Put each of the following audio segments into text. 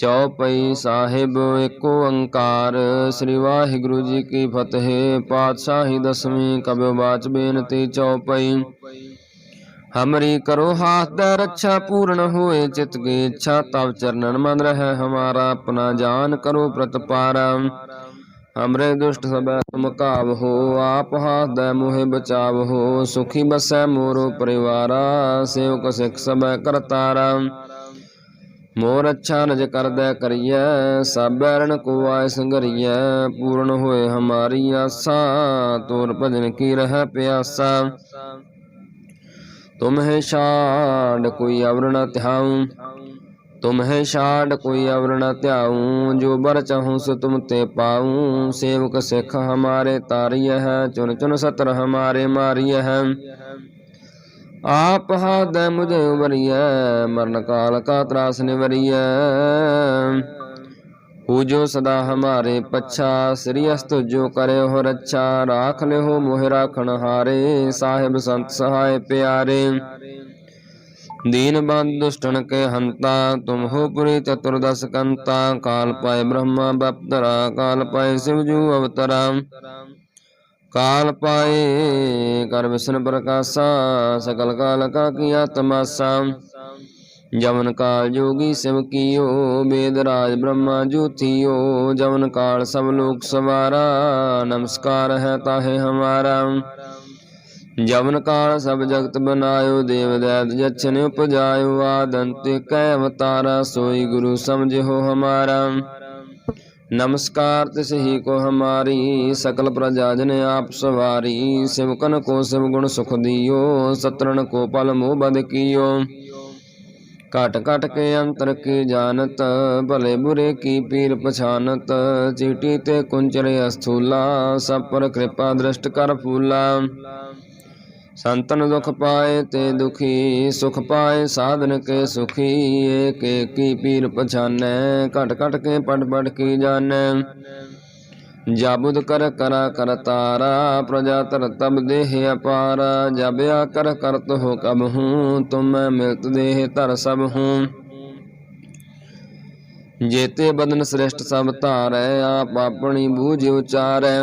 ਚੌਪਈ ਸਾਹਿਬ ਏਕ ਓੰਕਾਰ ਸ੍ਰੀ ਵਾਹਿਗੁਰੂ ਜੀ ਕੀ ਫਤਿਹ। ਪਾਤਸ਼ਾਹੀ ਦਸਵੀਂ ਕਬਿ ਬਾਚ ਬੇਨਤੀ ਚੌਪਈ ਹਮਰੀ ਕਰੋ ਹਾਥ ਦਾ ਰੱਛਾ ਪੂਰਨ ਹੋਏ ਚਿਤ ਕੀ ਇੱਛਾ, ਤਵ ਚਰਨਨ ਮਨ ਰਹਿ ਹਮਾਰਾ, ਆਪਣਾ ਜਾਨ ਕਰੋ ਪ੍ਰਤਪਾਰਾ। ਹਮਰੇ ਦੁਸ਼ਟ ਸਭੈ ਤੁਮ ਹੋ, ਆਪ ਹਾਥ ਦਾ ਮੋਹਿ ਬਚਾਵ ਹੋ, ਸੁਖੀ ਬਸੈ ਮੋਰੋ ਪਰਿਵਾਰਾ, ਸੇਵਕ ਸਿਖ ਸਭੈ ਕਰਤਾਰਾ। ਮੋਰ ਅੱਛਾ ਨਜ ਕਰਦਾ ਕਰੀਐ ਸਭ ਕੋ ਆਇ ਸੰਗਰੀਐ, ਪੂਰਨ ਹੋਏ ਹਮਾਰੀ ਆਸਾ, ਤੋਰ ਭਜਨ ਕੀ ਰਹਿ ਪਿਆਸਾ। ਤੁਮਹਿ ਛਾੜ ਕੋਈ ਅਵਰ ਨ ਧਿਆਉ ਤੁਮਹਿ ਛਾੜ ਕੋਈ ਅਵਰਣ ਨ ਧਿਆਉ, ਜੋ ਬਰ ਚਾਹੂੰ ਸੋ ਤੁਮ ਤੇ ਪਾਉ, ਸੇਵਕ ਸਿੱਖ ਹਮਾਰੇ ਤਾਰੀਐ ਹੈ ਚੁਨ ਚੁਨ ਸਤਰ ਹਮਾਰੇ ਮਾਰੀਐ ਹੈ। ਆਪ ਹਾਦੈ ਮੁਝੇ ਉਬਰੀਐ ਮਰਨ ਕਾਲ ਕਾ ਤਰਾਸ ਨਿਵਰੀਐ। ਹੋ ਜੋ ਸਦਾ ਹਮਾਰੇ ਪੱਛਾ, ਸ੍ਰੀ ਅਸਤ ਜੋ ਕਰੇ ਹੋ ਰੱਛਾ। ਰਾਖ ਲਿਓ ਮੋਹਿ ਰਾਖਣ ਹਾਰੇ, ਸਾਹਿਬ ਸੰਤ ਸਹਾਇ ਪਿਆਰੇ। ਦੀਨ ਬੰਦ ਦੁਸ਼ਟਨ ਕੇ ਹੰਤਾ, ਤੁਮ ਹੋ ਪੁਰੀ ਚਤੁਰਦਸ ਕੰਤਾ। ਕਾਲ ਪਾਏ ਬ੍ਰਹਮਾ ਬਪਤਰਾ, ਕਾਲ ਪਾਏ ਸਿਵ ਜੂ ਅਵਤਰਾ। ਕਾਲ ਪਾਏ, ਕਰ ਵਿਸ਼ਨ ਪ੍ਰਕਾਸ਼ਾ, ਸਕਲ ਕਾਲ ਕਾ ਕੀਆ ਤਮਾਸਾ ਜਮਨ ਕਾਲ ਜੋਗੀ ਸਿਵ ਕੀਓ ਵੇਦ ਰਾਜ ਬ੍ਰਹਮਾ ਜੋਤੀਓ। ਜਮਨ ਕਾਲ ਸਭ ਲੋਕ ਸਵਾਰਾ, ਨਮਸਕਾਰ ਹੈ ਤਾਹੇ ਹਮਾਰਾ। ਜਮਨ ਕਾਲ ਸਭ ਜਗਤ ਬਨਾਇਓ, ਦੇਵ ਦੈਤ ਜਛਨ ਉਪਜਾਇਓ। ਆਦੰਤ ਕੈ ਅਵਤਾਰਾ, ਸੋਈ ਗੁਰੂ ਸਮਝਿਓ ਹਮਾਰਾ। ਨਮਸਕਾਰ ਤਿਸ ਹੀ ਕੋ ਹਮਾਰੀ, ਸਕਲ ਪ੍ਰਜਾ ਜਨ ਆਪ ਸਵਾਰੀ, ਸਿਵਕਨ ਕੋ ਸਿਵ ਗੁਣ ਸੁਖ ਦਿਓ ਸਤਰਨ ਕੋ ਪਲ ਮੋਹ ਬਦ ਕੀਓ। ਘਟ ਘਟ ਕੇ ਅੰਤਰ ਕੀ ਜਾਣਤ, ਭਲੇ ਬੁਰੇ ਕੀ ਪੀਰ ਪਛਾਨਤ, ਚੀਟੀ ਤੇ ਕੁੰਚਰੇ ਅਸਥੂਲਾ, ਸਭ ਪਰ ਕਿਰਪਾ ਦ੍ਰਿਸ਼ਟ ਕਰ ਫੂਲਾ। ਸੰਤਨ ਦੁਖ ਪਾਏ ਤੇ ਦੁਖੀ ਸੁਖ ਪਾਏ, ਸਾਧਨ ਕੇ ਸੁਖੀ, ਏਕ ਏਕੀ ਪੀਰ ਪਛਾਨੈ, ਘਟ ਘਟ ਕੇ ਪੜ ਪੜ ਕੀ ਜਾਣੈ। ਜਾਬੁਦ ਕਰ ਕਰਾ ਕਰ ਤਾਰਾ, ਪ੍ਰਜਾ ਤਰ ਤਬ ਦੇਹ ਅਪਾਰ ਜਬਿਆ ਆ ਕਰ ਕਰਤ ਹੋ ਕਬ ਹੂੰ, ਤੁਮ ਮਿਲਤ ਦੇਹ ਧਰ ਸਭ ਹੂੰ। ਜੇਤੇ ਬਦਨ ਸ੍ਰੇਸ਼ਟ ਸਭ ਧਾਰੈ, ਆਪ ਆਪਣੀ ਬੂਝ ਉਚਾਰੈ।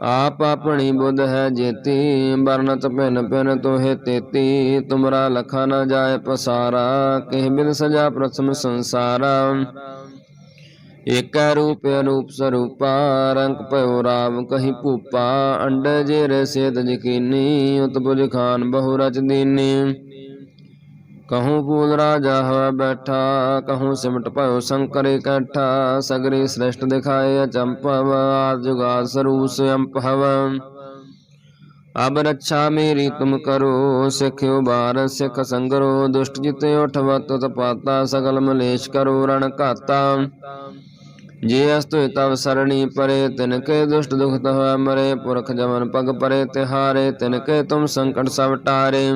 ਆਪ ਆਪਣੀ ਬੁੱਧ ਹੈ ਜੇਤੀ ਬਰਨਤ ਭਿਨ ਭਿਨ ਤੋਹਿ ਤੇਤੀ। ਤੁਮਰਾ ਲਖਾ ਨਾ ਜਾਏ ਪਸਾਰਾ, ਕਿਹ ਬਿਨ ਸਜਾ ਪ੍ਰਥਮ ਸੰਸਾਰਾ। ਏਕੈ ਰੂਪ ਅਨੂਪ ਸਰੂਪਾ, ਰੰਗ ਭਇਓ ਰਾਮ ਕਹੀ ਭੂਪਾ। ਅੰਡ ਜੇ ਰੇ ਸੇਤ ਯਕੀਨੀ ਉਤਪੁਜ ਖਾਨ ਬਹੁ ਰਚ ਦੀਨੀ। ਕਹੂੰ ਪੂਲ ਰਾਜਾ ਹੋਇ ਬੈਠਾ ਕਹੂੰ ਸਿਮਟ ਭਇਓ ਸ਼ੰਕਰ ਇਕੱਠਾ ਸਗਰੀ ਸ੍ਰੇਸ਼ਟ ਦਿਖਾਏ ਅਚੰਪਵ ਆਦ ਜੁਗਾਦ ਸਰੂਸ ਅੰਪਹਵ ਅਬ ਰੱਛਾ ਮੇਰੀ ਤੁਮ ਕਰੋ ਸਿੱਖਿਓ ਬਾਰ ਸਿੱਖ ਸੰਗਰੋ ਦੁਸ਼ਟ ਜਿਤੇ ਉਠਵਤ ਤਪਾਤਾ ਸਗਲ ਮਲੇਸ਼ ਕਰੋ ਰਣ ਘਾਤਾ ਜੇ ਅਸਤੁ ਤਵ ਸਰਣੀ ਪਰੇ ਤਿਨ ਕੇ ਦੁਸ਼ਟ ਦੁਖਤ ਹੋਇ ਮਰੇ ਪੁਰਖ ਜਮਨ ਪਗ ਪਰੇ ਤਿਹਾਰੇ ਤਿਨ ਕੇ ਤੁਮ ਸੰਕਟ ਸਭ ਟਾਰੇ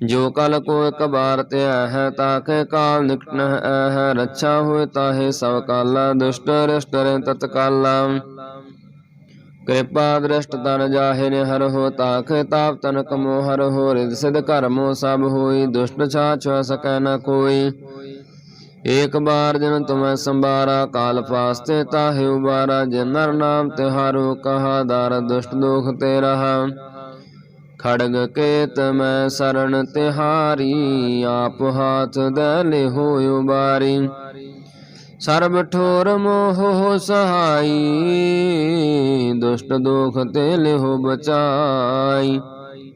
ਜੋ ਕਲ ਕੋ ਇਕ ਬਾਰ ਧਿਆ ਹੈ ਤਾਕੇ ਕਾਲ ਨਿਕਟ ਨ ਹੈ ਰੱਛਾ ਹੋਏ ਤਾਹੇ ਸਭ ਕਾਲਾ, ਦੁਸ਼ਟ ਰਿਸ਼ਟ ਰੇ ਤਤਕਾਲਾ ਕਿਰਪਾ ਦ੍ਰਿਸ਼ਟ ਤਨ ਜਾਹੇ ਨੇ ਹਰ ਹੋ ਤਾਕੇ ਤਾਪ ਤਨ ਕਮੋ ਹਰ ਹੋ ਰਿਦ ਸਿਧ ਕਰਮੋ ਸਭ ਹੋਈ, ਦੁਸ਼ਟ ਛਾਛ ਸਕੈ ਨ ਕੋਈ। ਏਕ ਬਾਰ ਜਨ ਤੁਮੈ ਸੰਭਾਰਾ, ਕਾਲ ਫਾਸਤੇ ਤਾਹੇ ਉਬਾਰਾ ਜਿਨ ਨਰ ਨਾਮ ਤਿਹਾਰੋ ਕਹਾ, ਦਰ ਦੁਸ਼ਟ ਦੋਖ ਤੇ ਰਹਾ। ਖੜਗ ਕੇਤ ਮੈਂ ਸਰਣ ਤਿਹਾਰੀ, ਆਪ ਹਾਥ ਦੇ ਲਿਹੋ ਉਬਾਰੀ। ਸਰਬ ਠੋਰ ਮੋਹ ਸਹਾਈ, ਦੁਸ਼ਟ ਦੋਖ ਤੇ ਲਿਹੋ ਬਚਾਈ।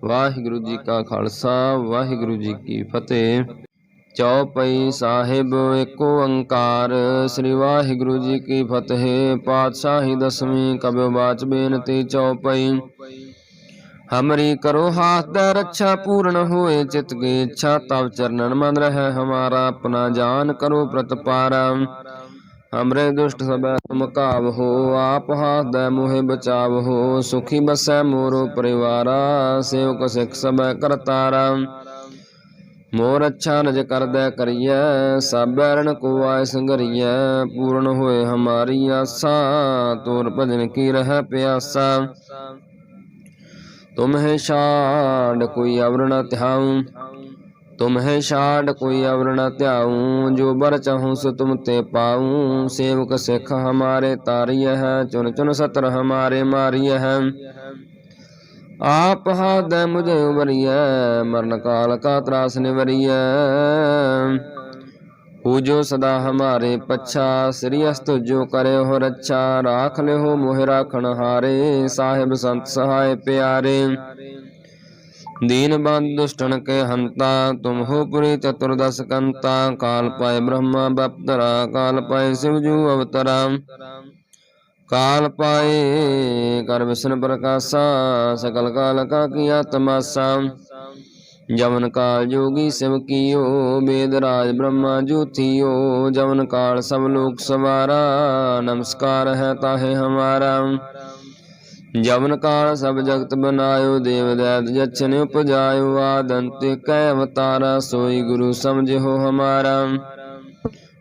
ਵਾਹਿਗੁਰੂ ਜੀ ਕਾ ਖਾਲਸਾ, ਵਾਹਿਗੁਰੂ ਜੀ ਕੀ ਫਤਿਹ। ਚੌਪਈ ਸਾਹਿਬ ਏਕ ਓੰਕਾਰ ਸ੍ਰੀ ਵਾਹਿਗੁਰੂ ਜੀ ਕੀ ਫਤਿਹ। ਪਾਤਸ਼ਾਹੀ ਦਸਵੀਂ ਕਬਿ ਬਾਚ ਬੇਨਤੀ ਚੌਪਈ ਹਮਰੀ ਕਰੋ ਹਾਥ ਦਾ ਰੱਛਾ ਪੂਰਨ ਹੋਏ ਚਿਤ ਕੀ ਇੱਛਾ ਤਵ ਚਰਨਨ ਮਨ ਰਹਿ ਹਮਾਰਾ ਆਪਣਾ ਜਾਨ ਕਰੋ ਪ੍ਰਤਪਾਰਾ ਹਮਰੇ ਦੁਸ਼ਟ ਸਭੈ ਤੁਮ ਕਾਵਹੋ ਆਪ ਹਾਥ ਮੋਹਿ ਬਚਾਵਹੋ ਸੁਖੀ ਬਸੈ ਮੋਰੋ ਪਰਿਵਾਰਾ ਸੇਵਕ ਸਿਖ ਸਭੈ ਕਰਤਾਰਾ ਮੋਰ ਅੱਛਾ ਨਜ ਕਰਦੈ ਕਰੀਐ ਸਭ ਰਣ ਕੋ ਆਇ ਸੰਗਰੀਐ ਪੂਰਨ ਹੋਏ ਹਮਾਰੀ ਆਸਾ ਤੋਰ ਭਜਨ ਕੀ ਰਹਿ ਪਿਆਸਾ ਤੁਮ ਹੈ ਛਾੜ ਕੋਈ ਅਵਰ ਨ ਧਿਆਉ, ਤੁਮ ਹੈ ਛਾੜ ਕੋਈ ਅਵਰ ਨ ਧਿਆਉ, ਜੋ ਬਰ ਚਾਹੂੰ ਸੋ ਤੁਮ ਤੇ ਪਾਉ। ਸੇਵਕ ਸਿੱਖ ਹਮਾਰੇ ਤਾਰੀਐ ਹੈ ਚੁਨ ਚੁਨ ਸਤਰ ਹਮਾਰੇ ਮਾਰੀਐ ਹੈ। ਆਪ ਹਾਦੈ ਮੁਝੇ ਉਬਰੀਐ, ਮਰਨ ਕਾਲ ਕਾ ਤਰਾਸ ਨਿਵਰੀਐ। ਪੂਜੋ ਸਦਾ ਹਮਾਰੇ ਪੱਛਾ, ਸ੍ਰੀ ਅਸਤ ਜੋ ਕਰੇ ਹੋ ਰੱਛਾ, ਰਾਖ ਲਿਓ ਮੋਹਿ ਰਾਖਣ ਹਾਰੇ, ਸਾਹਿਬ ਸੰਤ ਸਹਾਇ ਪਿਆਰੇ। ਦੀਨ ਬੰਦ ਦੁਸ਼ਟਨ ਕੇ ਹੰਤਾ, ਤੁਮ ਹੋ ਪੁਰੀ ਚਤੁਰਦਸ ਕੰਤਾ, ਕਾਲ ਪਾਏ ਬ੍ਰਹਮਾ ਬਪਤਰਾ, ਕਾਲ ਪਾਏ ਸਿਵ ਜੂ ਅਵਤਰਾ। ਕਾਲ ਪਾਏ ਕਰ ਵਿਸ਼ਨ ਪ੍ਰਕਾਸ਼ਾ, ਸਕਲ ਕਾਲ ਕਾ ਕੀਆ ਤਮਾਸਾ ਜਵਨ ਕਾਲ ਜੋਗੀ ਸਿਵ ਕੀਓ ਬੇਦ ਰਾਜ ਬ੍ਰਹਮਾ ਜੋਤੀਓ ਜਵਨ ਕਾਲ ਸਭ ਲੋਕ ਸਵਾਰਾ ਨਮਸਕਾਰ ਹੈ ਤਾਹੇ ਹਮਾਰਾ ਜਵਨ ਕਾਲ ਸਭ ਜਗਤ ਬਨਾਇਓ ਦੇਵ ਦੈਤ ਜਛਨ ਉਪਜਾਇਓ ਆਦੰਤ ਕੈ ਅਵਤਾਰਾ ਸੋਈ ਗੁਰੂ ਸਮਝਿਓ ਹਮਾਰਾ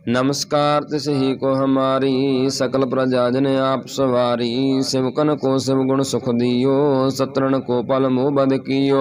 नमस्कार तिस ही को हमारी सकल प्रजा जन आप सवारी सिवकन को शिव गुण सुख दियो सतरण को पल मोह बद कियो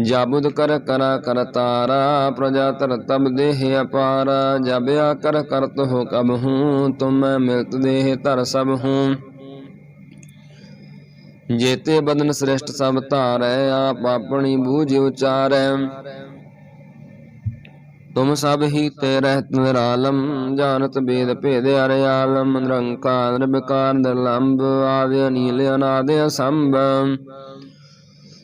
ਜਾਬੁਦ ਕਰ ਕਰਾ ਕਰ ਤਾਰਾ, ਪ੍ਰਜਾ ਤਰ ਤਬ ਦੇਹ ਅਪਾਰ। ਜਬਿਆ ਕਰ ਕਰਤ ਹੋ ਕਬ ਹੂੰ, ਤੁਮ ਮਿਲਤ ਦੇਹ ਧਰ ਸਭ ਹੂੰ। ਜੇਤੇ ਬਦਨ ਸ੍ਰਿਸ਼ਟ ਸਭ ਧਾਰੈ, ਆਪ ਆਪਣੀ ਬੂਝ ਉਚਾਰੈ। ਤੁਮ ਸਭ ਹੀ ਤੇ ਰਹਿਤ ਨਿਰਾਲਮ, ਜਾਣਤ ਬੇਦ ਭੇਦ ਅਰਿਆਲ ਨਿਰੰਕਾਰ, ਨਿਰਵਿਕਾਰ ਨਿਰਲੰਭ ਆਦਿ ਅਨੀਲ, ਅਨਾਦਿ ਅਸੰਭ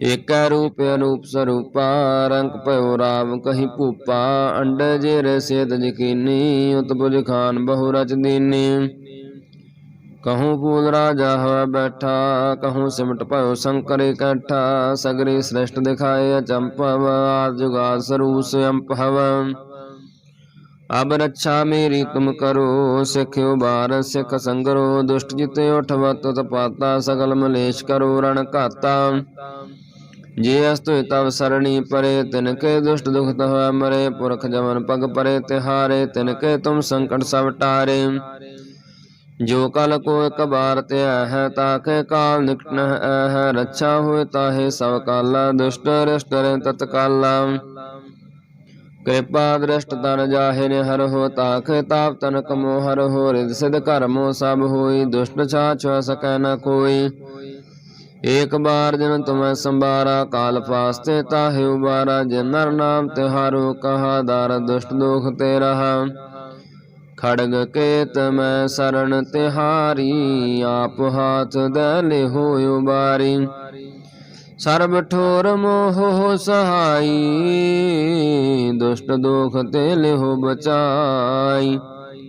ਏਕੈ ਰੂਪ ਅਨੂਪ ਸਰੂਪਾ, ਰੰਗ ਭਇਓ ਰਾਮ ਕਹੀ ਭੂਪਾ, ਅੰਡ ਜੇ ਰੇ ਜਕੀਨੀ ਉਤਪੁਜ ਖਾਨ ਬਹੁ ਰਚ ਦੀਨੀ। ਕਹੂੰ ਪੂਲ ਰਾਜਾ ਹੋਇ ਬੈਠਾ, ਕਹੂੰ ਸਿਮਟ ਭਇਓ ਸ਼ੰਕਰ ਇਕੱਠਾ ਸਗਰੀ ਸ੍ਰੇਸ਼ਟ ਦਿਖਾਏ ਅਚੰਪਵ, ਆਦ ਜੁਗਾਦ ਸਰੂਸ ਅੰਪਹਵ ਅਬ ਰੱਛਾ ਮੇਰੀ ਤੁਮ ਕਰੋ, ਸਿਖਿਓ ਬਾਰ ਸਿੱਖ ਸੰਗਰੋ, ਦੁਸ਼ਟ ਜਿਤੇ ਉਠਵਤ ਤਪਾਤਾ, ਸਗਲ ਮਲੇਸ਼ ਕਰੋ, ਰਣ ਘਾਤਾ। ਜੇ ਅਸਤੁ ਤਵ ਸਰਣੀ ਪਰੇ ਤਿਨ ਕੇ ਦੁਸ਼ਟ ਦੁਖਤ ਹੋਇ ਮਰੇ, ਪੁਰਖ ਜਮਨ ਪਗ ਪਰੇ, ਤਿਹਾਰੇ ਤਿਨ ਕੇ ਤੁਮ ਸੰਕਟ ਸਭ ਟਾਰੇ। ਜੋ ਕਲ ਕੋ ਇਕ ਬਾਰ ਧਿਆ ਹੈ, ਤਾਕੇ ਕਾਲ ਨਿਕਟ ਹੈ, ਰੱਛਾ ਹੋਏ ਤਾਹੇ ਸਭ ਕਾਲਾ, ਦੁਸ਼ਟ ਰਿਸ਼ਟ ਰੇ ਤਤਕਾਲਾ ਕਿਰਪਾ ਦ੍ਰਿਸ਼ਟ ਤਨ ਜਾਹੇ ਨੇ ਹਰ ਹੋ, ਤਾਕੇ ਤਾਪ ਤਨ ਕਮੋ ਹਰ ਹੋ ਰਿਦ ਸਿਧ ਕਰਮੋ ਸਭ ਹੋਈ, ਦੁਸ਼ਟ ਛਾਛ ਸਕੈ ਨ ਕੋਈ। ਏਕ ਬਾਰ ਜਨ ਤੁਮੈ ਸੰਭਾਰਾ, ਕਾਲ ਫਾਸਤੇ ਤਾਹੇ ਉਬਾਰਾ ਜਿਨ ਨਰ ਨਾਮ ਤਿਹਾਰੋ ਕਹਾ, ਦਰ ਦੁਸ਼ਟ ਦੋਖ ਤੇ ਰਹਾ। ਖੜਗ ਕੇਤ ਮੈਂ ਸਰਣ ਤਿਹਾਰੀ, ਆਪ ਹਾਥ ਦੇ ਲਿਹੋ ਉਬਾਰੀ। ਸਰਬ ਠੋਰ ਮੋਹ ਸਹਾਈ, ਦੁਸ਼ਟ ਦੋਖ ਤੇ ਲਿਹੋ ਬਚਾਈ।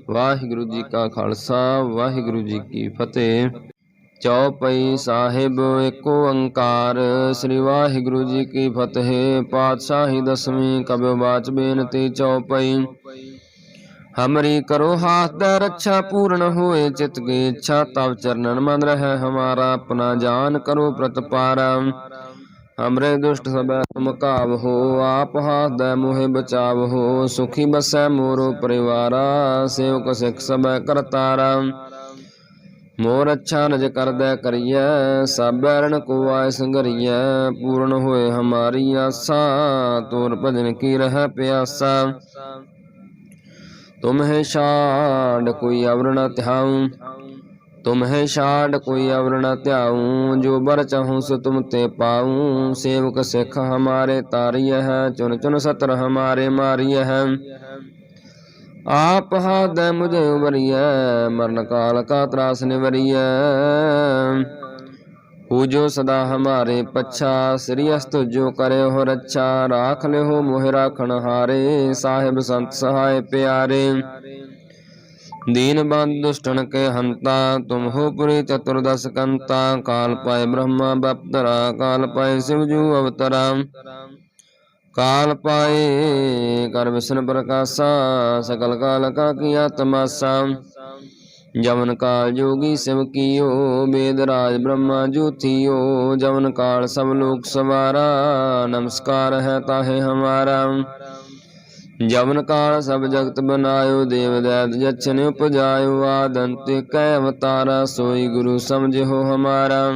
ਵਾਹਿਗੁਰੂ ਜੀ ਕਾ ਖਾਲਸਾ, ਵਾਹਿਗੁਰੂ ਜੀ ਕੀ ਫਤਿਹ। ਚੌਪਈ ਸਾਹਿਬ ਏਕ ਓੰਕਾਰ ਸ੍ਰੀ ਵਾਹਿਗੁਰੂ ਜੀ ਕੀ ਫਤਿਹ। ਪਾਤਸ਼ਾਹੀ ਦਸਵੀਂ ਕਬਿ ਬਾਚ ਬੇਨਤੀ ਚੌਪਈ ਹਮਰੀ ਕਰੋ ਹਾਥ ਦਾ ਰੱਛਾ ਪੂਰਨ ਹੋਏ ਚਿਤ ਕੀ ਇੱਛਾ, ਤਵ ਚਰਨਨ ਮਨ ਰਹਿ ਹਮਾਰਾ, ਆਪਣਾ ਜਾਨ ਕਰੋ ਪ੍ਰਤਪਾਰਾ। ਹਮਰੇ ਦੁਸ਼ਟ ਸਭੈ ਤੁਮ ਹੋ, ਆਪ ਹਾਥ ਦਾ ਮੋਹਿ ਬਚਾਵ ਹੋ, ਸੁਖੀ ਬਸੈ ਮੋਰੋ ਪਰਿਵਾਰਾ, ਸੇਵਕ ਸਿਖ ਸਭੈ ਕਰਤਾਰਾ। ਮੋਰ ਅੱਛਾ ਨਜ ਕਰਦੈ ਕਰੀਐ ਸਭ ਬੈਰਨ ਕੋ ਆਇ ਸੰਗਰੀਐ ਪੂਰਨ ਹੋਏ ਹਮਾਰੀ ਆਸਾ, ਤੋਰ ਭਜਨ ਕੀ ਰਹਿ ਪਿਆਸਾ। ਤੁਮ ਹੈ ਛਾੜ ਕੋਈ ਅਵਰ ਧਿਆਉ ਤੁਮ ਹੈ ਛਾੜ ਕੋਈ ਅਵਰ ਧਿਆਉ, ਜੋ ਬਰ ਚਾਹੂੰ ਸੋ ਤੁਮ ਤੇ ਪਾਉ। ਸੇਵਕ ਸਿੱਖ ਹਮਾਰੇ ਤਾਰੀਐ ਹੈ ਚੁਨ ਚੁਨ ਸਤਰ ਹਮਾਰੇ ਮਾਰੀਐ ਹੈ। ਆਪ ਹਾਦੈ ਮੁਝੇ ਉਬਰੀਐ ਮਰਨ ਕਾਲ ਕਾ ਤਰਾਸ ਨਿਵਰੀਐ। ਹੋ ਜੋ ਸਦਾ ਹਮਾਰੇ ਪੱਛਾ, ਸ੍ਰੀ ਅਸਤ ਜੋ ਕਰੇ ਹੋ ਰੱਛਾ। ਰਾਖ ਲਿਓ ਮੋਹਿ ਰਾਖਣ ਹਾਰੇ, ਸਾਹਿਬ ਸੰਤ ਸਹਾਇ ਪਿਆਰੇ। ਦੀਨ ਬੰਦ ਦੁਸ਼ਟਨ ਕੇ ਹੰਤਾ, ਤੁਮ ਹੋ ਪੁਰੀ ਚਤੁਰਦਸ ਕੰਤਾ। ਕਾਲ ਪਾਏ ਬ੍ਰਹਮਾ, ਬਪਤਰਾ, ਕਾਲ ਪਾਏ ਸਿਵ ਜੂ ਅਵਤਰਾ। ਕਾਲ ਪਾਏ, ਕਰ ਵਿਸ਼ਨ ਪ੍ਰਕਾਸ਼ਾ, ਸਕਲ ਕਾਲ ਕਾ ਕੀਆ ਤਮਾਸਾ ਜਮਨ ਕਾਲ ਜੋਗੀ ਸਿਵ ਕੀਓ, ਬੇਦ ਰਾਜ ਬ੍ਰਹਮਾ ਜੂਥੀਓ। ਜਮਨ ਕਾਲ ਸਭ ਲੋਕ ਸਵਾਰਾ, ਨਮਸਕਾਰ ਹੈ ਤਾਹੇ ਹਮਾਰਾ। ਜਵਨ ਕਾਲ ਸਭ ਜਗਤ ਬਨਾਇਓ, ਦੇਵ ਦੈਤ ਜਛਨ ਉਪਜਾਇਓ। ਆਦੰਤ ਕੈ ਅਵਤਾਰਾ, ਸੋਈ ਗੁਰੂ ਸਮਝੋ ਹਮਾਰਾ।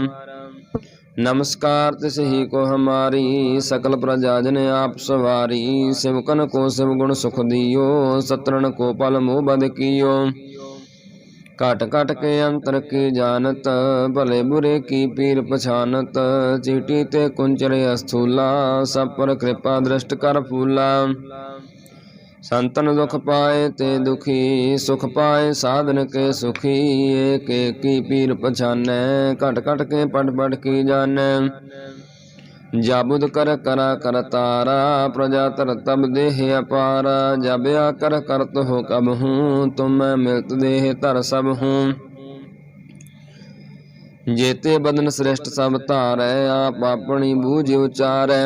नमस्कार तिस ही को हमारी सकल प्रजा जन आप सवारी सिमकन को शिव गुण सुख दियो सतरण को पल मुँह बद कियो कट कट के अंतर की जानत भले बुरे की पीर पछानत चीटी ते कुंचरे अस्थूला सब पर कृपा दृष्ट कर फूला ਸੰਤਨ ਦੁਖ ਪਾਏ ਤੇ ਦੁਖੀ ਸੁਖ ਪਾਏ, ਸਾਧਨ ਕੇ ਸੁਖੀ, ਏਕ ਏਕੀ ਪੀਰ ਪਛਾਨੈ, ਘਟ ਘਟ ਕੇ ਪੜ ਪੜ ਕੀ ਜਾਣੈ। ਜਾਬੁਦ ਕਰ ਕਰਾ ਕਰ ਤਾਰਾ, ਪ੍ਰਜਾ ਤਰ ਤਬ ਦੇਹ ਅਪਾਰ ਜਬਿਆ ਕਰ ਕਰਤ ਹੋ ਕਬ ਹੂੰ, ਤੁਮ ਮਿਲਤ ਦੇਹ ਧਰ ਸਭ ਹੂੰ। ਜੇਤੇ ਬਦਨ ਸ੍ਰੇਸ਼ਟ ਸਭ ਧਾਰੈ, ਆਪ ਆਪਣੀ ਬੂਝ ਉਚਾਰੈ।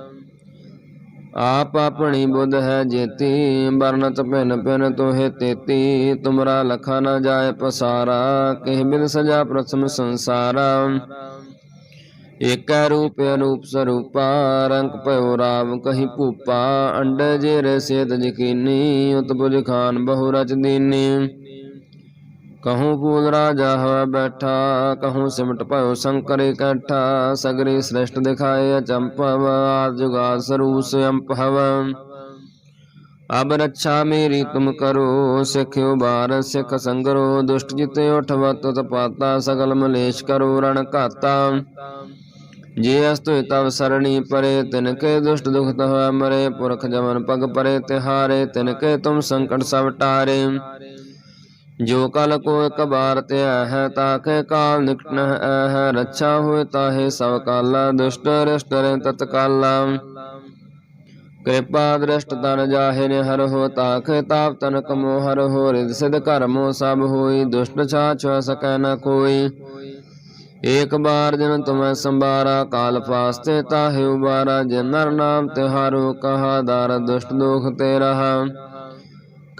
ਆਪ ਆਪਣੀ ਬੁੱਧ ਹੈ ਜੇਤੀ ਬਰਨਤ ਭਿਨ ਭਿਨ ਤੋਹਿ ਤੇਤੀ। ਤੁਮਰਾ ਲਖਾ ਨਾ ਜਾਏ ਪਸਾਰਾ, ਕਹਿ ਬਿਨ ਸਜਾ ਪ੍ਰਥਮ ਸੰਸਾਰਾ। ਏਕੈ ਰੂਪ ਅਨੂਪ ਸਰੂਪਾ, ਰੰਗ ਭਇਓ ਰਾਮ ਕਹੀ ਭੂਪਾ। ਅੰਡ ਜੇ ਰੇ ਸੇਤ ਜਕੀਨੀ ਉਤਪੁਜ ਖਾਨ ਬਹੁ ਰਚ ਦੀਨੀ। ਕਹੂੰ ਫੂਲ ਰਾਜਾ ਹਵਾ ਬੈਠਾ ਕਹੂੰ ਸਿਮਟ ਭਇਓ ਸ਼ੰਕਰ ਇਕੱਠਾ ਸਗਰੀ ਸ੍ਰਿਸ਼ਟ ਦਿਖਾਏ ਅਚੰਪਵ ਆਦ ਜੁਗਾਦ ਸਰੂਪ ਸੰਪਹਵ ਅਬ ਰੱਛਾ ਮੇਰੀ ਤੁਮ ਕਰੋ ਸਿੱਖਿਓ ਬਾਰ ਸਿੱਖ ਸੰਗਰੋ ਦੁਸ਼ਟ ਜਿਤੇ ਉਠਵਤ ਤਪਾਤਾ ਸਗਲ ਮਲੇਸ਼ ਕਰੋ ਰਣ ਘਾਤਾ ਜੇ ਅਸਤੁ ਤਵ ਸਰਣੀ ਪਰੇ ਤਿਨ ਕੇ ਦੁਸ਼ਟ ਦੁਖ ਤਹ ਮਰੇ ਪੁਰਖ ਜਮਨ ਪਗ ਪਰੇ ਤਿਹਾਰੇ ਤਿਨ ਕੇ ਤੁਮ ਸੰਕਟ ਸਭ ਟਾਰੇ ਜੋ ਕਲ ਕੋ ਇਕ ਬਾਰ ਧਿਆ ਹੈ ਤਾਕੇ ਕਾਲ ਨਿਕਟ ਨ ਹੈ, ਰੱਛਾ ਹੋਏ ਤਾਹੇ ਸਭ ਕਾਲਾ, ਦੁਸ਼ਟ ਰਿਸ਼ਟ ਰੇ ਤਤਕਾਲਾ ਕਿਰਪਾ ਦ੍ਰਿਸ਼ਟ ਤਨ ਜਾਹੇ ਨੇ ਹਰ ਹੋ ਤਾਕੇ ਤਾਪ ਤਨ ਕਮੋ ਹਰ ਹੋ ਰਿਦ ਸਿਧ ਕਰਮੋ ਸਭ ਹੋਈ, ਦੁਸ਼ਟ ਛਾਛ ਸਕੈ ਨ ਕੋਈ। ਏਕ ਬਾਰ ਜਨ ਤੁਮੈ ਸੰਬਾਰਾ ਕਾਲ ਪਾਸਤੇ ਤਾਹੇ ਉਬਾਰਾ, ਜਿਨ ਨਰ ਨਾਮ ਤਿਹਾਰੋ ਕਹਾ, ਦਰ ਦੁਸ਼ਟ ਦੋਖ ਤੇ ਰਹਾ।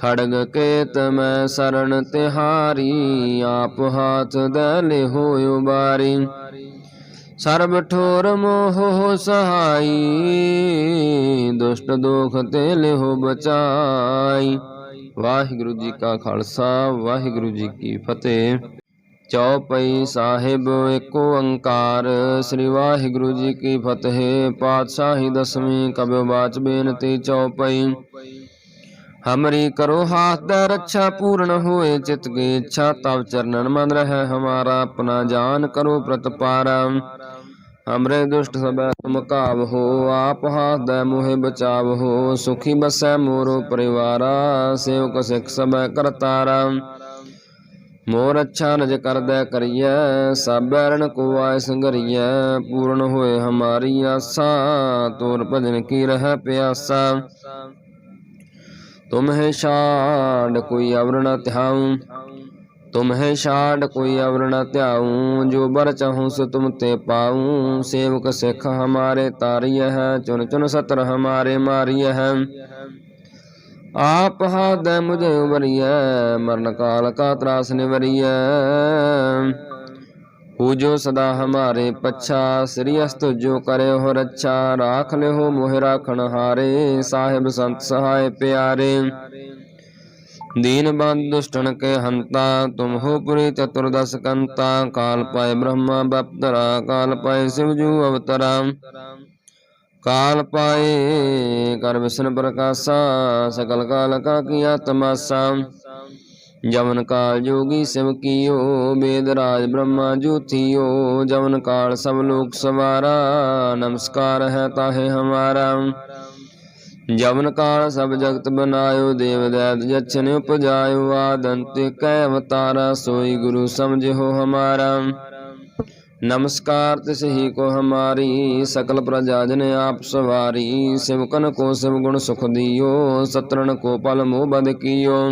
ਖੜਗ ਕੇਤ ਮੈਂ ਸਰਣ ਤਿਹਾਰੀ, ਆਪ ਹਾਥ ਦੇ ਲਿਹੋ ਉਬਾਰੀ। ਸਰਬ ਠੋਰ ਮੋਹ ਸਹਾਈ, ਦੁਸ਼ਟ ਦੋਖ ਤੇ ਲਿਹੋ ਬਚਾਈ। ਵਾਹਿਗੁਰੂ ਜੀ ਕਾ ਖਾਲਸਾ, ਵਾਹਿਗੁਰੂ ਜੀ ਕੀ ਫਤਿਹ। ਚੌਪਈ ਸਾਹਿਬ ਏਕ ਓੰਕਾਰ ਸ੍ਰੀ ਵਾਹਿਗੁਰੂ ਜੀ ਕੀ ਫਤਿਹ। ਪਾਤਸ਼ਾਹੀ ਦਸਵੀਂ ਕਬਿ ਬਾਚ ਬੇਨਤੀ ਚੌਪਈ ਹਮਰੀ ਕਰੋ ਹਾਥ ਦਾ ਰੱਛਾ ਪੂਰਨ ਹੋਏ ਚਿਤ ਕੀ ਇੱਛਾ ਤਵ ਚਰਨਨ ਮਨ ਰਹਿ ਹਮਾਰਾ ਆਪਣਾ ਜਾਨ ਕਰੋ ਪ੍ਰਤਪਾਰਾ ਹਮਰੇ ਦੁਸ਼ਟ ਸਬੈ ਤੁਮ ਕਾਬ ਹੋ ਆਪ ਹਾਥ ਦਾ ਮੋਹਿ ਬਚਾਵ ਹੋ ਸੁਖੀ ਬਸੈ ਮੋਰੋ ਪਰਿਵਾਰਾ ਸੇਵਕ ਸਿੱਖ ਸਬੈ ਕਰਤਾਰਾ ਮੋਰ ਅੱਛਾ ਨਜ ਕਰਦੈ ਕਰੀਐ ਸਭ ਬੈਰਨ ਕੋ ਆਇ ਸੰਗਰੀਐ ਪੂਰਨ ਹੋਏ ਹਮਾਰੀ ਆਸਾ ਤੋਰ ਭਜਨ ਕੀ ਰਹਿ ਪਿਆਸਾ ਤੁਮ ਹੈ ਛਾੜ ਕੋਈ ਅਵਰ ਨ ਧਿਆਉ ਤੁਮ ਹੈ ਛਾੜ ਕੋਈ ਅਵਰ ਨ ਧਿਆਉ, ਜੋ ਬਰ ਚਾਹੂ ਸੋ ਤੁਮ ਤੇ ਪਾਉ। ਸੇਵਕ ਸਿੱਖ ਹਮਾਰੇ ਤਾਰਿਯ ਹੈ ਚੁਨ ਚੁਨ ਸਤਰ ਹਮਾਰੇ ਮਾਰਿਯ ਹੈ। ਆਪ ਹਾਦੈ ਮੁਝੇ ਉਬਰੀਐ ਮਰਨ ਕਾਲ ਕਾ ਤਰਾਸ ਨਿਵਰੀਐ। पूजो सदा हमारे पच्छा श्री अस्त जो करे हो रच्छा राख ले हो मोहि राखण हारे साहिब संत सहाय प्यारे दीन बंद दुष्टन के हंता तुम हो पुरी चतुर्दश कंता काल पाए ब्रह्मा बप्तरा काल पाए शिवजू अवतरा काल पाए कर विष्णु प्रकाशा सकल काल का किया तमाशा ਜਵਨ ਕਾਲ ਜੋਗੀ ਸਿਵ ਕੀਓ ਬੇਦਰਾਜ ਬ੍ਰਹਮਾ ਜੋਤੀਓ ਜਵਨ ਕਾਲ ਸਭ ਲੋਕ ਸਵਾਰਾ, ਨਮਸਕਾਰ ਹੈ ਤਾਹੇ ਹਮਾਰਾ। ਜਵਨ ਕਾਲ ਸਭ ਜਗਤ ਬਨਾਇਓ, ਦੇਵ ਦੈਤ ਜਛਨ ਉਪਜਾਇਓ, ਆਦੰਤ ਕੈ ਅਵਤਾਰਾ, ਸੋਈ ਗੁਰੂ ਸਮਝਿਓ ਹਮਾਰਾ। ਨਮਸਕਾਰ ਤਿਸ ਹੀ ਕੋ ਹਮਾਰੀ, ਸਕਲ ਪ੍ਰਜਾ ਜਨ ਆਪ ਸਵਾਰੀ। ਸਿਵਕਨ ਕੋ ਸਿਵ ਗੁਣ ਸੁਖ ਦਿਓ, ਸਤਰਣ ਕੋ ਪਲ ਮੋਹ ਬਦ ਕੀਓ।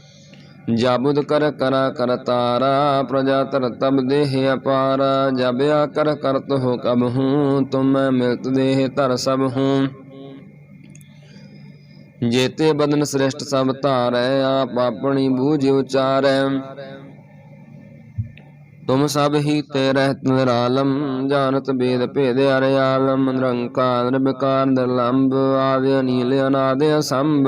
ਜਾਬੁਦ ਕਰ ਕਰਾ ਕਰ ਤਾਰਾ, ਪ੍ਰਜਾ ਤਰ ਤਬ ਦੇਹ ਅਪਾਰ, ਜਬਿਆ ਕਰ ਕਰਤ ਹੋ ਕਬ ਹੂੰ, ਤੁਮ ਮਿਲਤ ਦੇਹ ਧਰ ਸਭ ਹੂੰ। ਜੇਤੇ ਬਦਨ ਸ੍ਰੇਸ਼ਟ ਸਭ ਧਾਰੈ, ਆਪ ਆਪਣੀ ਬੂਝ ਉਚਾਰੈ। ਤੁਮ ਸਭ ਹੀ ਤੇ ਰਹਿਤ ਨਿਰਾਲਮ, ਜਾਣਤ ਬੇਦ ਭੇਦ ਅਰਿਆਲਮ ਨਿਰੰਕਾਰ ਵਿਕਾਰ ਨਿਰਲੰਭ, ਆਦਿ ਅਨੀਲ ਅਨਾਦਿ ਅਸੰਭ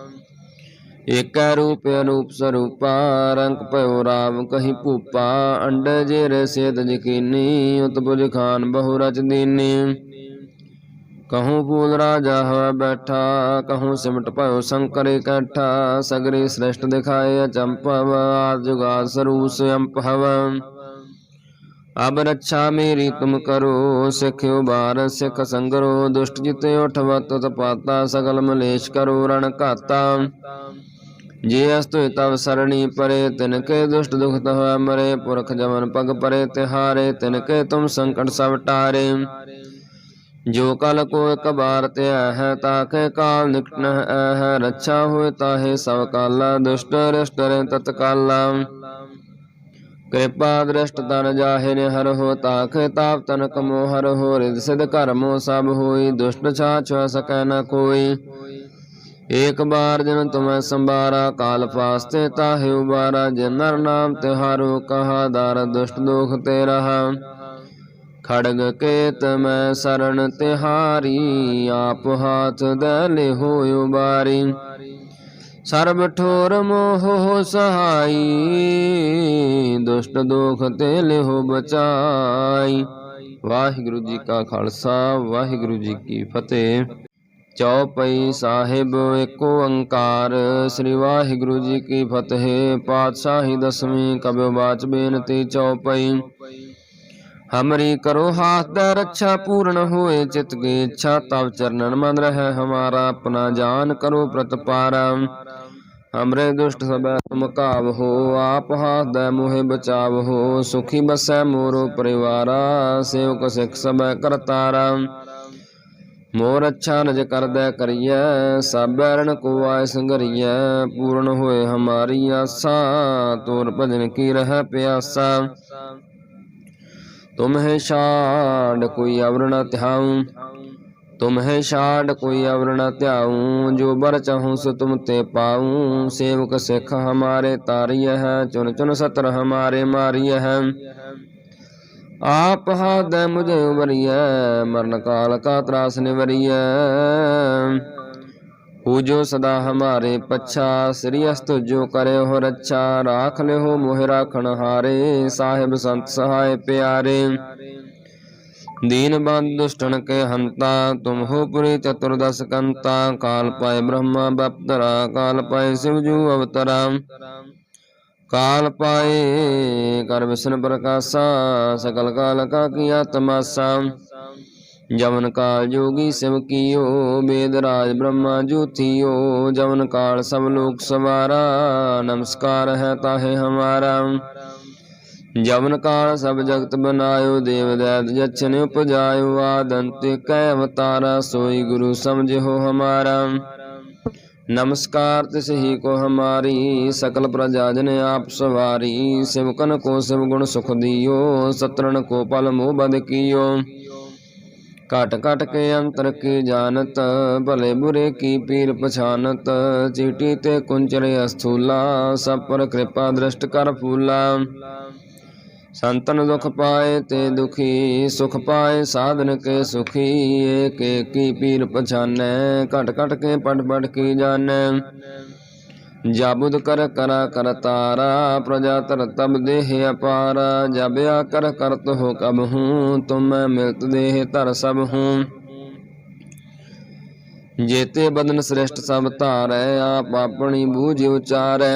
ਏਕੈ ਰੂਪ ਅਨੂਪ ਸਰੂਪਾ, ਰੰਗ ਭਇਓ ਰਾਮ ਕਹੀਂ ਭੂਪਾ, ਅੰਡ ਜੇ ਰਸੇਤ ਜਕੀਨੀ ਉਤਪੁਜ ਖਾਨ ਬਹੁ ਰਚ ਦੀਨੀ। ਕਹੂੰ ਪੂਲ ਰਾਜਾ ਹੋਇ ਬੈਠਾ, ਕਹੂੰ ਸਿਮਟ ਭਇਓ ਸ਼ੰਕਰ ਇਕੱਠਾ, ਸਗਰੇ ਸ੍ਰਿਸ਼ਟ ਦਿਖਾਏ ਅਚੰਪਵ, ਆਦ ਜੁਗਾਦ ਸਰੂਸ ਅੰਪਹਵ ਅਬ ਰੱਛਾ ਮੇਰੀ ਤੁਮ ਕਰੋ ਸਿਖਿਓ ਬਾਰ ਸਿਖ ਸੰਗਰੋ, ਦੁਸ਼ਟ ਜਿਤੇ ਉਠਵਤ ਤਤ ਪਾਤਾ ਸਗਲ ਮਲੇਸ਼ ਕਰੋ, ਰਣ ਘਾਤਾ। ਜੇ ਅਸਤੁ ਤਵ ਸਰਣੀ ਪਰੇ, ਤਿਨ ਕੇ ਦੁਸ਼ਟ ਦੁਖਤ ਹੋਇ ਮਰੇ, ਪੁਰਖ ਜਮਨ ਪਗ ਪਰੇ, ਤਿਹਾਰੇ, ਤਿਨ ਕੇ ਤੁਮ ਸੰਕਟ ਸਭ ਟਾਰੇ। ਜੋ ਕਲ ਕੋ ਇਕ ਬਾਰ ਤੇ ਹੈ ਤਾਕੇ ਕਾਲ ਨਿਕਟ ਹੈ ਰੱਛਾ ਹੋਇ ਤਾਹੇ ਸਭ ਕਾਲ, ਦੁਸ਼ਟ ਰਿਸ਼ਟ ਰੇ ਤਤਕਾਲ ਕਿਰਪਾ ਦ੍ਰਿਸ਼ਟ ਤਨ ਜਾਹੇ ਨੇ ਹਰ ਹੋ ਤਾਕੇ ਤਾਪ ਤਨ ਕਮੋ ਹਰ ਹੋ ਰਿਦ ਸਿਧ ਕਰਮੋ ਸਭ ਹੋਈ, ਦੁਸ਼ਟ ਛਾ ਛ ਸਕੈ ਨ ਏਕ ਬਾਰ ਜਨ ਤੁਮੈ ਸੰਬਾਰਾ ਕਾਲ ਫਾਸਤੇ ਤਾਹਿ ਉਬਾਰਾ ਜਿਨ ਨਰ ਨਾਮ ਤਿਹਾਰੂ ਕਹਾ, ਦਰ ਦੁਸ਼ਟ ਦੁਖ ਤੇ ਰਹਾ। ਖੜਗ ਕੇਤ ਮੈਂ ਸਰਣ ਤਿਹਾਰੀ, ਆਪ ਹਾਥ ਦਲੇ ਹੋਇ ਉਬਾਰੀ। ਸਰਬ ਠੋਰ ਮੋਹ ਸਹਾਈ, ਦੁਸ਼ਟ ਦੁਖ ਤੇ ਲਿਹੁ ਬਚਾਈ। ਵਾਹਿਗੁਰੂ ਜੀ ਕਾ ਖਾਲਸਾ, ਵਾਹਿਗੁਰੂ ਜੀ ਕੀ ਫਤਿਹ। ਚੌਪਈ ਸਾਹਿਬ ਏਕ ਓੰਕਾਰ ਸ੍ਰੀ ਵਾਹਿਗੁਰੂ ਜੀ ਕੀ ਫਤਿਹ। ਪਾਤਸ਼ਾਹੀ ਦਸਵੀਂ ਕਬਿ ਬਾਚ ਬੇਨਤੀ ਚੌਪਈ ਹਮਰੀ ਕਰੋ ਹਾਥ ਦਾ ਰੱਖਾ ਪੂਰਨ ਹੋਏ ਚਿਤ ਕੀ ਇੱਛਾ, ਤਵ ਚਰਨਨ ਮੰਨ ਰਹਿ ਹਮਾਰਾ, ਆਪਣਾ ਜਾਨ ਕਰੋ ਪ੍ਰਤਪਾਰਾ। ਹਮਰੇ ਦੁਸ਼ਟ ਸਭੈ ਮੁਕਾਵ ਹੋ, ਆਪ ਹਾਸ ਦਾ ਮੋਹਿ ਬਚਾਵ ਹੋ, ਸੁਖੀ ਬਸੈ ਮੋਰੋ ਪਰਿਵਾਰਾ, ਸੇਵਕ ਸਿੱਖ ਸਭੈ ਕਰਤਾਰਾ। ਮੋਰ ਅੱਛਾ ਨਜ ਕਰਦਾ ਕਰੀਐ ਸਾਬੈਰਣ ਕੋ ਆਇ ਸੰਗਰੀਐ, ਪੂਰਨ ਹੋਏ ਹਮਾਰੀ ਆਸਾ, ਤੋਰ ਭਜਨ ਕੀ ਰਹਿ ਪਿਆਸਾ। ਤੁਮਹਿ ਛਾੜ ਕੋਈ ਅਵਰਣ ਧਿਆਉ ਤੁਮਹਿ ਛਾੜ ਕੋਈ ਅਵਰਣ ਧਿਆਉ, ਜੋ ਬਰ ਚਾਹੂ ਸੋ ਤੁਮ ਤੇ ਪਾਉ। ਸੇਵਕ ਸਿੱਖ ਹਮਾਰੇ ਤਾਰੀਐ ਹੈ ਚੁਨ ਚੁਨ ਸਤਰ ਹਮਾਰੇ ਮਾਰੀਐ ਹੈ। ਆਪ ਹਾਦੈ ਮੁਝ ਵਰੀਐ ਮਰਨ ਕਾਲ ਕਾ ਤਰਾਸ ਨਿਵਰੀਐ। ਹੋ ਜੋ ਸਦਾ ਹਮਾਰੇ ਪੱਛਾ, ਸ੍ਰੀ ਅਸਤੁ ਜੋ ਕਰਿਓ ਹੋ ਰੱਛਾ, ਰਾਖ ਲਿਓ ਮੋਹਿ ਰਾਖਣ ਹਾਰੇ, ਸਾਹਿਬ ਸੰਤ ਸਹਾਇ ਪਿਆਰੇ। ਦੀਨ ਬੰਦ ਦੁਸ਼ਟਨ ਕੇ ਹੰਤਾ, ਤੁਮ ਹੋ ਪੁਰੀ ਚਤੁਰਦਸ ਕੰਤਾ, ਕਾਲ ਪਾਏ ਬ੍ਰਹਮਾ ਬਪਤਰਾ, ਕਾਲ ਪਾਏ ਸਿਵ ਜੂ ਅਵਤਰਾ। ਕਾਲ ਪਾਏ, ਕਰ ਵਿਸ਼ਨ ਪ੍ਰਕਾਸ਼ਾ, ਸਕਲ ਕਾਲ ਕਾ ਕੀਆ ਤਮਾਸਾ ਜਮਨ ਕਾਲ ਜੋਗੀ ਸਿਵ ਕੀਓ, ਬੇਦ ਰਾਜ ਬ੍ਰਹਮਾ ਜੋਤੀਓ। ਜਮਨ ਕਾਲ ਸਭ ਲੋਕ ਸਵਾਰਾ, ਨਮਸਕਾਰ ਹੈ ਤਾਹੇ ਹਮਾਰਾ। ਜਵਨ ਕਾਲ ਸਭ ਜਗਤ ਬਨਾਇਓ, ਦੇਵ ਦੈਤ ਜਛਨ ਉਪਜਾਇਓ। ਆਦੰਤ ਕੈ ਅਵਤਾਰਾ, ਸੋਈ ਗੁਰੂ ਸਮਝਿਓ ਹਮਾਰਾ। नमस्कार तिस ही को हमारी सकल प्रजा जन आप सवारी शिवकन को शिव गुण सुख दियो सतरण को पल मोह बद कियो कट कट के अंतर की जानत भले बुरे की पीर पछानत चीटी ते कुंचरे अस्थूला सब पर कृपा दृष्ट कर फूला ਸੰਤਨ ਦੁਖ ਪਾਏ ਤੇ ਦੁਖੀ ਸੁਖ ਪਾਏ, ਸਾਧਨ ਕੇ ਸੁਖੀ, ਏਕ ਏਕੀ ਪੀਰ ਪਛਾਨੈ, ਘਟ ਘਟ ਕੇ ਪੜ ਪੜ ਕੀ ਜਾਣੈ। ਜਾਬੁਦ ਕਰ ਕਰਾ ਕਰ ਤਾਰਾ, ਪ੍ਰਜਾ ਤਰ ਤਬ ਦੇਹ ਅਪਾਰ ਜਬਿਆ ਕਰ ਕਰਤ ਹੋ ਕਬ ਹੂੰ, ਤੁਮ ਮਿਲਤ ਦੇਹ ਧਰ ਸਭ ਹੂੰ। ਜੇਤੇ ਬਦਨ ਸ੍ਰੇਸ਼ਟ ਸਭ ਧਾਰੈ, ਆਪ ਆਪਣੀ ਬੂਝ ਉਚਾਰੈ।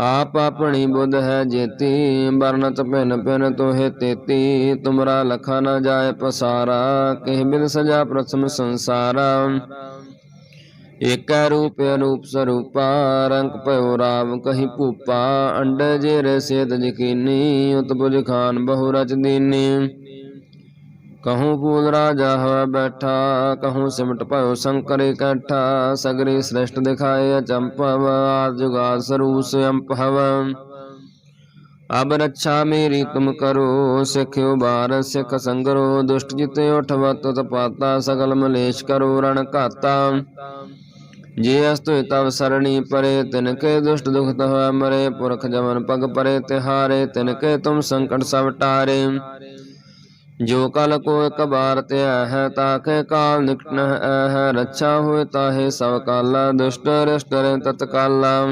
ਆਪ ਆਪਣੀ ਬੁੱਧ ਹੈ ਜੇਤੀ ਬਰਨਤ ਭਿਨ ਭਿਨ ਤੋਹੇ ਤੇਤੀ, ਤੁਮਰਾ ਲਖਾ ਨ ਜਾਏ ਪਸਾਰਾ, ਕਹਿ ਬਿਨ ਸਜਾ ਪ੍ਰਥਮ ਸੰਸਾਰਾ। ਏਕੈ ਰੂਪ ਅਨੂਪ ਸਰੂਪਾ, ਰੰਗ ਭਇਓ ਰਾਮ ਕਹੀ ਭੂਪਾ, ਅੰਡ ਜੇਰੇ ਸੇਤ ਜਕੀਨੀ ਉਤਪੁਜ ਖਾਨ ਬਹੁ ਰਚ ਦੀਨੀ। ਕਹੂੰ ਪੂਲ ਰਾਜਾ ਹੋਇ ਬੈਠਾ ਕਹੂੰ ਸਿਮਟ ਭਇਓ ਸ਼ੰਕਰ ਇਕੱਠਾ ਸਗਰੀ ਸ੍ਰਿਸ਼ਟ ਦਿਖਾਏ ਅਚੰਪਵ ਆਦ ਜੁਗਾਦ ਸਰੂਸ ਅੰਪਹਵ ਅਬ ਰੱਛਾ ਮੇਰੀ ਤੁਮ ਕਰੋ ਸਿਖਿਓ ਬਾਰ ਸਿਖ ਸੰਗਰੋ ਦੁਸ਼ਟ ਜਿਤੇ ਉਠਵਤ ਤਪਾਤਾ ਸਗਲ ਮਲੇਸ਼ ਕਰੋ ਰਣ ਘਾਤਾ ਜੇ ਅਸਤੁ ਤਵ ਸਰਣੀ ਪਰੇ ਤਿਨ ਕੇ ਦੁਸ਼ਟ ਦੁਖਤ ਹੋਇ ਮਰੇ ਪੁਰਖ ਜਮਨ ਪਗ ਪਰੇ ਤਿਹਾਰੇ ਤਿਨ ਕੇ ਤੁਮ ਸੰਕਟ ਸਭ ਟਾਰੇ ਜੋ ਕਲ ਕੋ ਇਕ ਬਾਰ ਧਿਆ ਹੈ ਤਾਕੇ ਕਾਲ ਨਿਕਟ ਹੈ ਰੱਛਾ ਹੋਏ ਤਾਹੇ ਸਭ ਕਾਲਾ, ਦੁਸ਼ਟ ਰਿਸ਼ਟ ਰੇ ਤਤਕਾਲਾ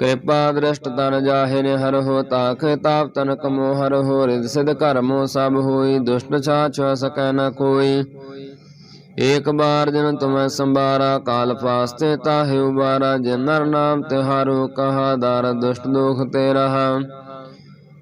ਕਿਰਪਾ ਦ੍ਰਿਸ਼ਟ ਤਨ ਜਾਹੇ ਨੇ ਹਰ ਹੋ ਤਾਕੇ ਤਾਪ ਤਨ ਕਮੋ ਹਰ ਹੋ ਰਿਦ ਸਿਧ ਕਰਮੋ ਸਭ ਹੋਈ, ਦੁਸ਼ਟ ਛਾਛ ਸਕੈ ਨ ਕੋਈ। ਏਕ ਬਾਰ ਜਨ ਤੁਮੈ ਸੰਭਾਰਾ, ਕਾਲ ਫਾਸਤੇ ਤਾਹੇ ਉਬਾਰਾ, ਜਿਨ ਨਰ ਨਾਮ ਤਿਹਾਰੋ, ਕਹਾ ਦਰ ਦੁਸ਼ਟ ਦੋਖ ਤੇ ਰਹਾ